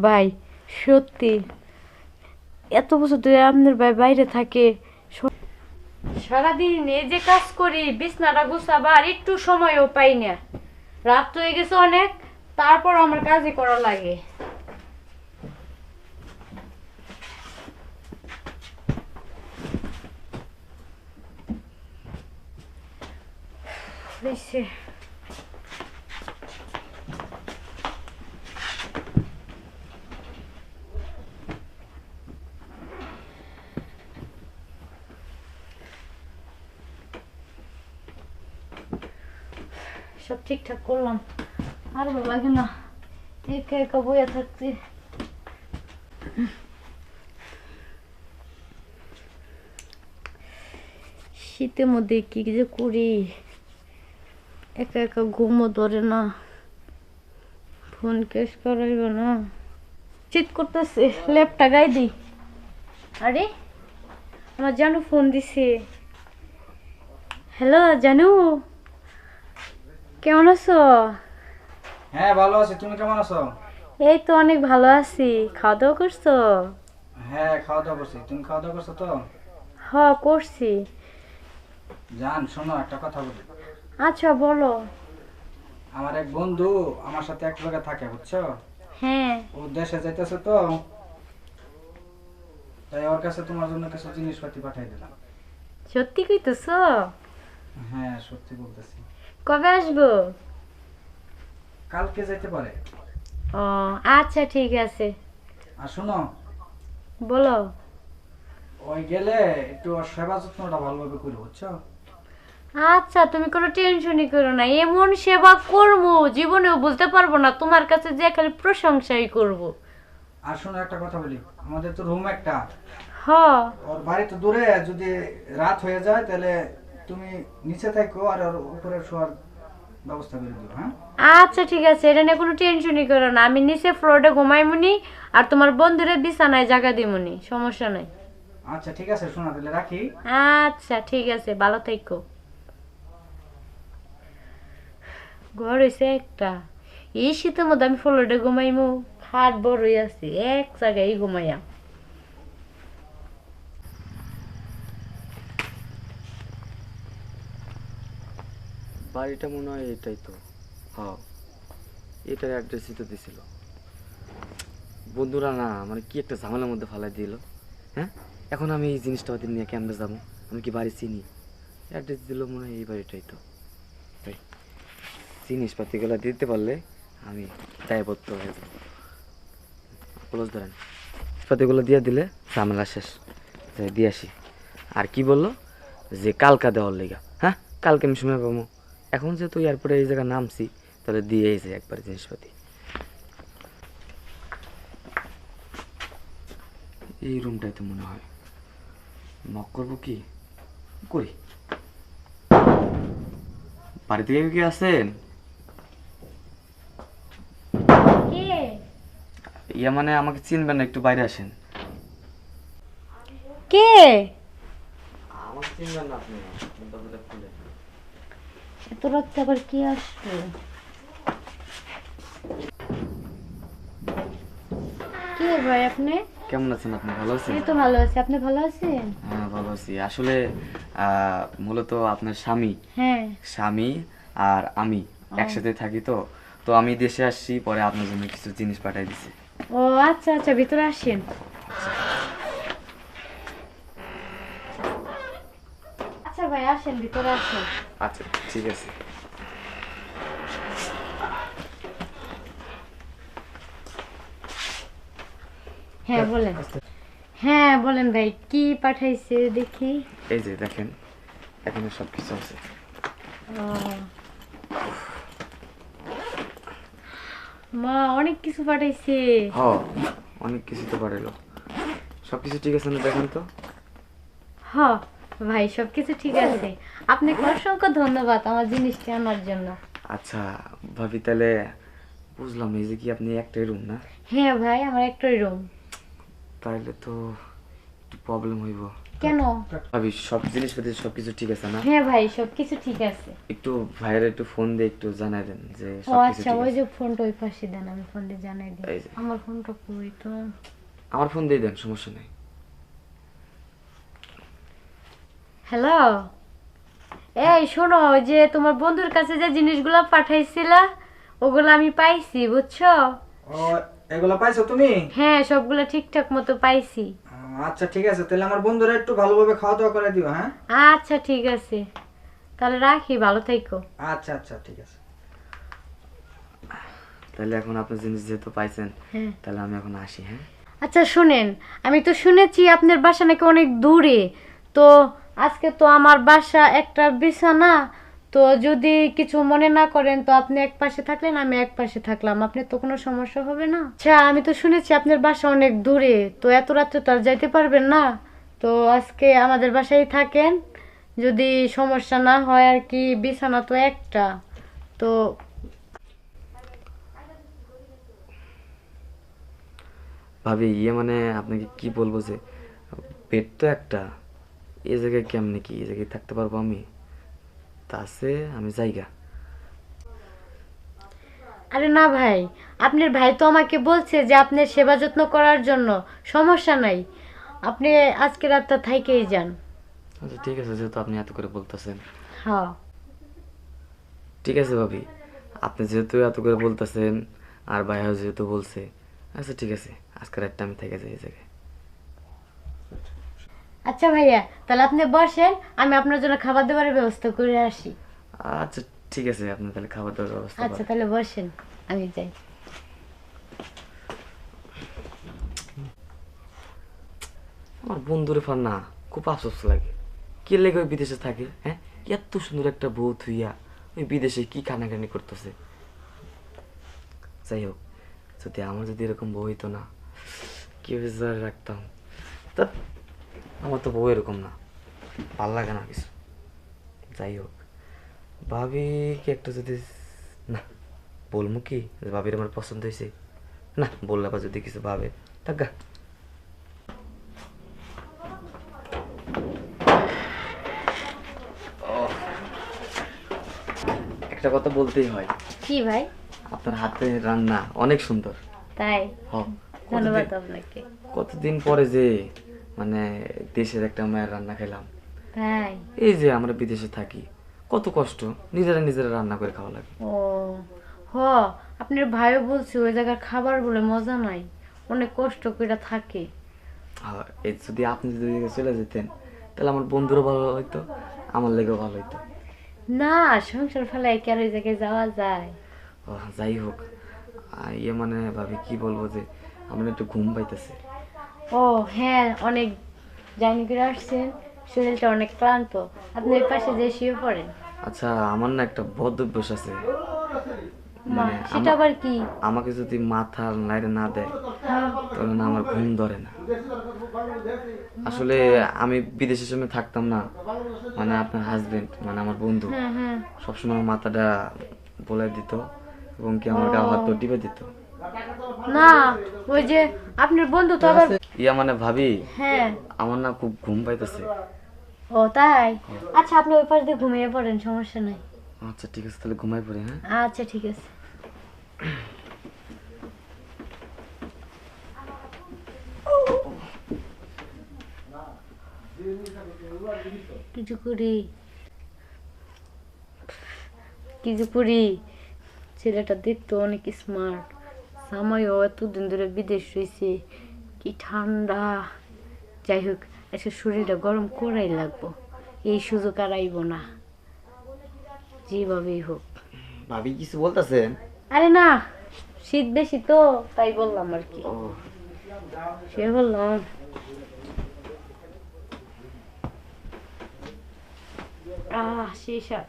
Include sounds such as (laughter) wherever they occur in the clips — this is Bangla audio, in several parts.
ভাই, সত্যি। এত বছর ধরে আপনার ভাই বাইরে থাকে। সারাদিন এই যে কাজ করি, বিছনাটা গুছাবার, একটু সময়ও পাই না। রাত হয়ে গেছে অনেক, তারপর আমার কাজই করা লাগে। (sighs) হয়েছে সব ঠিকঠাক করলাম। আর ভালো লাগে না। একা একা বইয়া থাকতে শীতের মধ্যে কি যে করি? একা একা ঘুমও ধরে না। ফোন কেস করাইব না। চিত করতেছে। ল্যাপটা গাই দি আরে, আমার জানু ফোন দিছে। হ্যালো, জানু? কেমন আছো? হ্যাঁ ভালো আছি। তুমি কেমন আছো? এই তো অনেক ভালো আছি। খাওয়া দাওয়া করছ? হ্যাঁ খাওয়া দাওয়া করছি। তুমি খাওয়া দাওয়া করছ তো? হ করছি। জান শোনো একটা কথা বলি। আচ্ছা বলো। আমার এক বন্ধু আমার সাথে এক জায়গায় থাকে বুঝছ? হ্যাঁ। ও দেশে যাইতেছে তো। তাই ওর কাছে তোমার জন্য কিছু জিনিসপাতি পাঠিয়ে দিলাম। সত্যি কইতেছো? হ্যাঁ সত্যি বলতেছি। কবে আসব? কালকে যেতে পারে। ও আচ্ছা ঠিক আছে। আর শোনো বলো। ওই গেলে একটু সেবা যত্নটা ভালোভাবে করো বুঝছ? আচ্ছা তুমি কোনো টেনশনই করো না। এমন সেবা করব জীবনেও বলতে পারব না তোমার কাছে যে খালি প্রশংসাই করব। আর শোনো একটা কথা বলি। আমাদের তো রুম একটা। হ। ওর বাড়ি তো দূরে যদি রাত হয়ে যায় তাহলে তুমি নিচে থাকো আর উপরে শোয়ার ব্যবস্থা করে দিও হ্যাঁ? আচ্ছা ঠিক আছে। এটা নিয়ে কোনো টেনশনই করো না। আমি নিচে ফ্লোরে ঘুমাইমুনি আর তোমার বন্ধুরে বিছানায় জায়গা দিমুনি। সমস্যা নাই। আচ্ছা ঠিক আছে শোনা তাহলে রাখি। আচ্ছা ঠিক আছে ভালো থেকো। ঘর হয়েছে একটা। এই শীতের মধ্যে আমি ফ্লোরে ঘুমাইমু। খাট বড়ই আছে এক জায়গায় ঘুমাইয়া। বাড়িটা মনে হয় এটাই তো। হ্যাঁ এটার অ্যাড্রেসই তো দিছিল। বন্ধুরা, না মানে কি একটা ঝামেলার মধ্যে ফালাই দিল। হ্যাঁ? এখন আমি এই জিনিসটা ওদের নিয়ে কেমনে যাব? আমি কি বাড়ি চিনি? অ্যাড্রেস দিল মনে হয় এই বাড়িটাই তো। তাই, জিনিসপাতিগুলো দিতে পারলে আমি দায়বদ্ধ হয়ে যাব। ক্লোজ ধরেন। জিনিসপাতিগুলো দিয়ে দিলে ঝামেলা শেষ। দিয়ে আসি। আর কি বলল? যে কালকা দেওয়ার লেগা। হ্যাঁ? কালকে আমি সময় পাবো এখন যেহেতু এয়ারপোর্টে এই জায়গায় নামছি তাহলে দিয়ে এসে একবার জিনিসপাতি। এই রুমটাই তো মনে হয় নক করব কি? করি বাড়ি থেকে কি আছেন ইয়া মানে আমাকে চিনবেন না একটু বাইরে আসেন। কে? আমাকে চিনবেন না আপনি এত রাত্রে আবার কে আসবে? কে ভাই আপনি? কেমন আছেন আপনি? ভালো আছেন? এই তো ভালো আছি। আপনি ভালো আছেন? হ্যাঁ ভালো আছি। আসলে আহ, মূলত আপনার স্বামী। হ্যাঁ। স্বামী আর আমি একসাথে থাকি তো। তো আমি দেশে আসছি পরে আপনার জন্য কিছু জিনিস পাঠাই দিছি। ও আচ্ছা আচ্ছা ভিতরে আসেন। ভাই আসেন ভিতরে আসেন। আচ্ছা ঠিক আছে। হ্যাঁ বলেন। হ্যাঁ বলেন ভাই কি পাঠাইছে দেখি। এই যে দেখেন এখানে সব কিছু আছে মা অনেক কিছু পাঠাইছে। অনেক কিছু তো পাঠাইলো। সব কিছু ঠিক আছে না দেখেন তো? হ। ভাই সবকিছু ঠিক আছে। আপনাকে অসংখ্য ধন্যবাদ আমার জিনিসটি আনার জন্য। আচ্ছা ভাবি তাহলে বুঝলাম এই যে কি আপনি একটাই রুম না? হ্যাঁ ভাই আমার একটাই রুম তাইলে তো একটু প্রবলেম হইব। কেন? ভাবি সব জিনিসপাতি সব কিছু ঠিক আছে না? হ্যাঁ ভাই সব কিছু ঠিক আছে। একটু ভাইয়ের একটু ফোন দিয়ে একটু জানাই দেন যে ও সব কিছু আচ্ছা ওই যে ফোনটা ওই পাশে দেন আমি ফোন দিয়ে জানাই দিই। আমার ফোনটা কই তো? আমার ফোন দিয়ে দেন সমস্যা নেই। হ্যালো এই শোনো ওই যে তোমার বন্ধুর কাছে যে জিনিসগুলো পাঠাইছিলা ওগুলো আমি পাইছি বুঝছ? ও এগুলা পাইছো তুমি? হ্যাঁ সবগুলো ঠিকঠাক মতো পাইছি। আচ্ছা ঠিক আছে তাহলে আমার বন্ধুরা একটু ভালোভাবে খাওয়া দাওয়া করে দিও হ্যাঁ? আচ্ছা ঠিক আছে। তাহলে রাখি ভালো থাইকো আচ্ছা আচ্ছা ঠিক আছে। তাহলে এখন আপনার জিনিস যেহেতু পাইছেন হ্যাঁ। তাহলে আমি এখন আসি হ্যাঁ? আচ্ছা শুনেন আমি তো শুনেছি আপনার বাসা নাকি অনেক দূরে তো আজকে তো আমার বাসা একটা বিছানা। তো যদি কিছু মনে না করেন, তো আপনি এক পাশে থাকলেন, আমি এক পাশে থাকলাম। আপনি তো কোনো সমস্যা হবে না। আচ্ছা আমি তো শুনেছি আপনার বাসা অনেক দূরে। তো এত রাত্রে তো আর যাইতে পারবেন না। তো আজকে আমাদের বাসায় থাকেন। যদি সমস্যা না হয় আর কি, বিছানা তো একটা। তো ভাবি ইয়ে মানে আপনাকে কি বলব যে পেট তো একটা। এই জায়গায় কেমনে কি? এই জায়গায় থাকতে পারব আমি? তা আছে আমি জায়গা। আরে না ভাই আপনার ভাই তো আমাকে বলছে যে আপনার সেবা যত্ন করার জন্য সমস্যা নাই। আপনি আজকে রাতটা থাইকেই যান। আচ্ছা ঠিক আছে যেহেতু আপনি এত করে বলতেছেন। হ্যাঁ। ঠিক আছে ভাবি আপনি যেহেতু এত করে বলতেছেন আর ভাইয়াও যেহেতু বলছে আচ্ছা ঠিক আছে আজকের রাতটা আমি থেকে যাই এই জায়গায়। আচ্ছা ভাইয়া তাহলে আপনি বসেন আমি আপনার জন্য খাবার দাবারের ব্যবস্থা করে আসি। আচ্ছা ঠিক আছে আপনি তাহলে খাবার দাবার ব্যবস্থা আচ্ছা তাহলে বসেন আমি যাই। আমার বন্ধুরে ফার না খুব আফসোস লাগে। কে লেগে ওই বিদেশে থাকে হ্যাঁ? এত সুন্দর একটা বউ থুইয়া ওই বিদেশে কি কানাকানি করতেছে। যাই হোক যদি আমার যদি এরকম বউ হইতো না কি জারে রাখতাম? তা আমার তো বউ এরকম না। ভালো লাগে না কিছু। যাই হোক। ভাবি কি একটা যদি না বলব কি? যে ভাবির আমার পছন্দ হয়েছে। না বললে আবার যদি কিছু ভাবে। থাক গা। একটা কথা বলতেই হয়। কি ভাই? আপনার হাতে রান্না অনেক সুন্দর। তাই? হ ধন্যবাদ আপনাকে। কতদিন পরে যে মানে দেশের একটা মায়ের রান্না খেলাম। তাই? এই যে আমরা বিদেশে থাকি কত কষ্ট নিজেরা নিজেরা রান্না করে খাওয়া লাগে। ও হ আপনার ভাইও বলছে ওই জায়গার খাবার বলে মজা নাই অনেক কষ্ট করে থাকে। এই যদি আপনি যদি চলে যেতেন তাহলে আমার বন্ধুরও ভালো হইতো আমার লেগেও ভালো হইতো। না সংসার ফেলায় কি আর ওই জায়গায় যাওয়া যায়? ও, যাই হোক ইয়ে মানে ভাবি কি বলব যে আমার একটু ঘুম পাইতেছে। ও হ্যাঁ অনেক জার্নি করে আসছেন শরীরটা অনেক ক্লান্ত। আপনি ওই পাশে যে শুয়ে পড়েন। আচ্ছা আমার না একটা বদ অভ্যাস আছে। মা মানে সেটা আমা- আবার কি? আমাকে যদি মাথা না দেয় হ্যাঁ। তাহলে না আমার ঘুম ধরে না। আসলে আমি বিদেশের সময় থাকতাম না। মানে আপনার হাজবেন্ড মানে আমার বন্ধু হ্যাঁ হ্যাঁ। সবসময় আমার মাথাটা বলে দিত এবং কি আমার গাও হাত টিপে দিত। না ওই যে আপনার বন্ধু তো আবার ইয়া মানে ভাবি হ্যাঁ। আমার না খুব ঘুম পাইতেছে। ও তাই? আচ্ছা আপনি ওই পাশ দিয়ে ঘুমিয়ে পড়েন সমস্যা নাই। আচ্ছা ঠিক আছে তাহলে ঘুমাই পড়ি হ্যাঁ? আচ্ছা ঠিক আছে। কিছু করি। কিছু করি। ছেলেটা দেখতো অনেক স্মার্ট সময়ও এতদিন ধরে বিদেশ রয়েছে কি ঠান্ডা যাই হোক আজকে শরীরটা গরম করাই লাগবো এই সুযোগ আর আইব না যেভাবেই হোক ভাবি কিছু বলতেছেন আরে না শীত বেশি তো তাই বললাম আর কি সে বললাম আহ আর।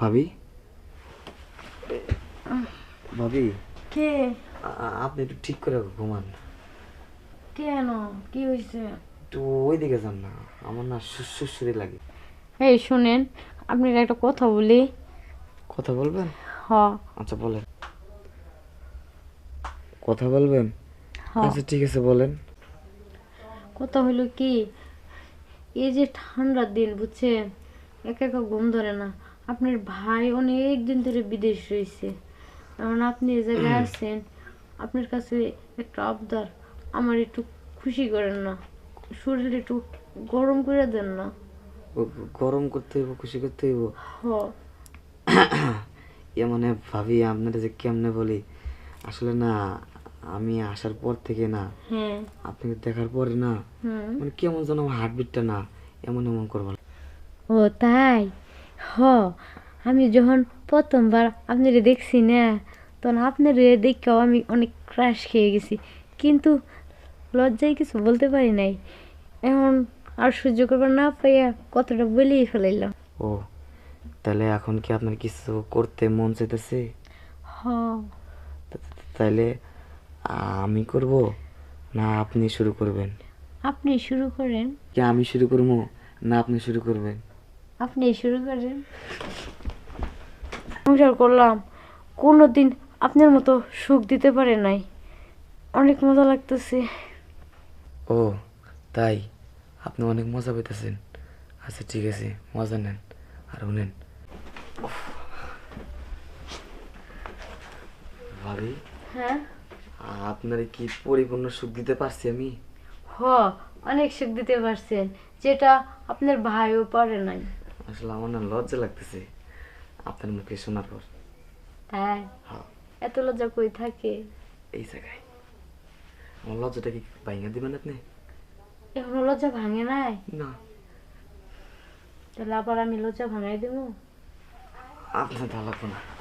ভাবি? ভাবি? কে? আপনি একটু ঠিক করে ঘুমান। কেন? কি হয়েছে একটু যান না আমার না সুসুরি লাগে। এই শুনেন আপনার একটা কথা বলি। কথা বলবেন? হ। আচ্ছা বলেন। কথা বলবেন? আচ্ছা ঠিক আছে বলেন। কথা হলো কি এই যে ঠান্ডার দিন বুঝছেন? একা একা ঘুম ধরে না। আপনার ভাই অনেক দিন ধরে বিদেশ রয়েছে। এখন আপনি এই জায়গায় আছেন আপনার কাছে একটা আবদার আমার একটু খুশি করেন না। শরীর একটু গরম করে দেন না। গরম করতে হইব খুশি করতে হইব? এ (coughs) মানে ভাবি আপনারা যে কেমনে বলি? আসলে না আমি আসার পর থেকে না হ্যাঁ। আপনাকে দেখার পরে না মানে কেমন যেন আমার হার্টবিটটা না এমন এমন করব ও তাই? হ আমি যখন প্রথমবার আপনারে দেখছি না তখন আপনার দেখেও আমি অনেক ক্রাশ খেয়ে গেছি। কিন্তু লজ্জায় কিছু বলতে পারি নাই। এখন আর সহ্য করবার না পাইয়া কতটা বলেই ফেলাইলাম। ও তাহলে এখন কি আপনার কিছু করতে মন চাইতেছে? হ। তা- তা- আমি করব না আপনি শুরু করবেন? আপনি শুরু করেন। কি আমি শুরু করব না আপনি শুরু করবেন? আপনি শুরু করেন। সংসার করলাম কোনো দিন আপনার মতো সুখ দিতে পারে নাই। অনেক মজা লাগতেছে। ও তাই? আপনি অনেক মজা পেতেছেন আচ্ছা ঠিক আছে মজা নেন। আর শুনেন। ভাবি হ্যাঁ? আপনার কি পরিপূর্ণ সুখ দিতে পারছি আমি? হ অনেক সুখ দিতে পারছেন যেটা আপনার ভাইও পারে নাই। আসলে আমার না লজ্জা লাগতেছে। আপনার মুখে শোনার পর। হ্যাঁ। এত লজ্জা কই থাকে? এই জায়গায়। আমার লজ্জাটা কি ভাঙা দিবেন আপনি? এখনও লজ্জা ভাঙে নাই? না। তাহলে আবার আমি লজ্জা ভাঙাই দেবো? আপনার ভালো না।